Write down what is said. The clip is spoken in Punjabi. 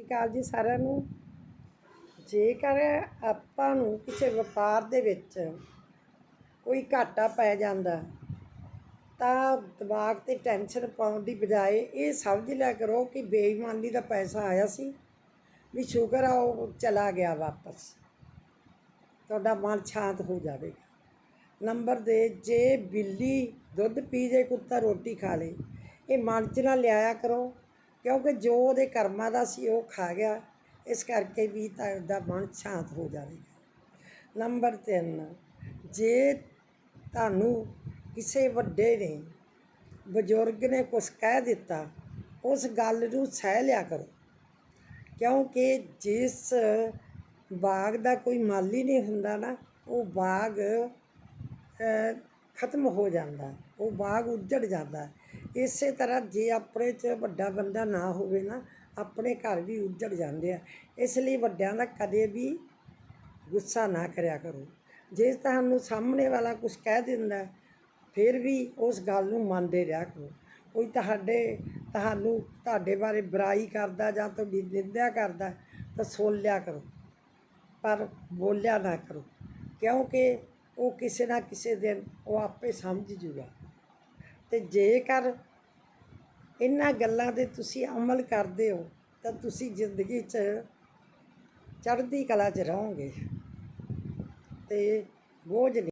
ਸਤਿ ਜੀ ਸਾਰਿਆਂ ਨੂੰ। ਜੇਕਰ ਆਪਾਂ ਨੂੰ ਕਿਸੇ ਵਪਾਰ ਦੇ ਵਿੱਚ ਕੋਈ ਘਾਟਾ ਪੈ ਜਾਂਦਾ, ਤਾਂ ਦਿਮਾਗ ਤੇ ਟੈਨਸ਼ਨ ਪਾਉਣ ਦੀ ਬਜਾਏ ਇਹ ਸਮਝ ਲਿਆ ਕਰੋ ਕਿ ਬੇਈਮਾਨੀ ਦਾ ਪੈਸਾ ਆਇਆ ਸੀ ਵੀ ਸ਼ੁਕਰ ਆ, ਉਹ ਚਲਾ ਗਿਆ ਵਾਪਸ। ਤੁਹਾਡਾ ਮਨ ਸ਼ਾਂਤ ਹੋ ਜਾਵੇਗਾ। ਨੰਬਰ ਦੇ, ਜੇ ਬਿੱਲੀ ਦੁੱਧ ਪੀ ਜੇ, ਕੁੱਤਾ ਰੋਟੀ ਖਾ ਲੇ, ਇਹ ਮਨ 'ਚ ਨਾ ਲਿਆਇਆ ਕਰੋ ਕਿਉਂਕਿ ਜੋ ਉਹਦੇ ਕਰਮਾਂ ਦਾ ਸੀ ਉਹ ਖਾ ਗਿਆ, ਇਸ ਕਰਕੇ ਵੀ ਤਾਂ ਉਹਦਾ ਮਨ ਸ਼ਾਂਤ ਹੋ ਜਾਵੇਗਾ। ਨੰਬਰ 3 ਜੇ ਤੁਹਾਨੂੰ ਕਿਸੇ ਵੱਡੇ ਨੇ, ਬਜ਼ੁਰਗ ਨੇ ਕੁਝ ਕਹਿ ਦਿੱਤਾ, ਉਸ ਗੱਲ ਨੂੰ ਸਹਿ ਲਿਆ ਕਰੋ। ਕਿਉਂਕਿ ਜਿਸ ਬਾਗ ਦਾ ਕੋਈ ਮਾਲੀ ਨਹੀਂ ਹੁੰਦਾ ਨਾ, ਉਹ ਬਾਗ ਖਤਮ ਹੋ ਜਾਂਦਾ, ਉਹ ਬਾਗ ਉੱਜੜ ਜਾਂਦਾ। ਇਸੇ ਤਰ੍ਹਾਂ ਜੇ ਆਪਣੇ 'ਚ ਵੱਡਾ ਬੰਦਾ ਨਾ ਹੋਵੇ ਨਾ, ਆਪਣੇ ਘਰ ਵੀ ਉੱਜੜ ਜਾਂਦੇ ਆ। ਇਸ ਲਈ ਵੱਡਿਆਂ ਦਾ ਕਦੇ ਵੀ ਗੁੱਸਾ ਨਾ ਕਰਿਆ ਕਰੋ। ਜੇ ਤੁਹਾਨੂੰ ਸਾਹਮਣੇ ਵਾਲਾ ਕੁਝ ਕਹਿ ਦਿੰਦਾ, ਫਿਰ ਵੀ ਉਸ ਗੱਲ ਨੂੰ ਮੰਨਦੇ ਰਿਹਾ ਕਰੋ। ਕੋਈ ਤੁਹਾਡੇ, ਤੁਹਾਨੂੰ ਤੁਹਾਡੇ ਬਾਰੇ ਬੁਰਾਈ ਕਰਦਾ ਜਾਂ ਤੁਹਾਡੀ ਨਿੰਦਿਆ ਕਰਦਾ, ਤਾਂ ਸੁਣ ਲਿਆ ਕਰੋ। ਪਰ ਬੋਲਿਆ ਨਾ ਕਰੋ। ਕਿਉਂਕਿ ਉਹ ਕਿਸੇ ਨਾ ਕਿਸੇ ਦਿਨ ਉਹ ਆਪੇ ਸਮਝ ਜੂਗਾ। ਤੇ ਜੇਕਰ ਇਹਨਾਂ ਗੱਲਾਂ ਦੇ ਤੁਸੀਂ ਅਮਲ ਕਰਦੇ ਹੋ, ਤਾਂ ਤੁਸੀਂ ਜ਼ਿੰਦਗੀ 'ਚ ਚੜ੍ਹਦੀ ਕਲਾ 'ਚ ਰਹੋਗੇ। ਤੇ ਬੋਝ ਨਹੀਂ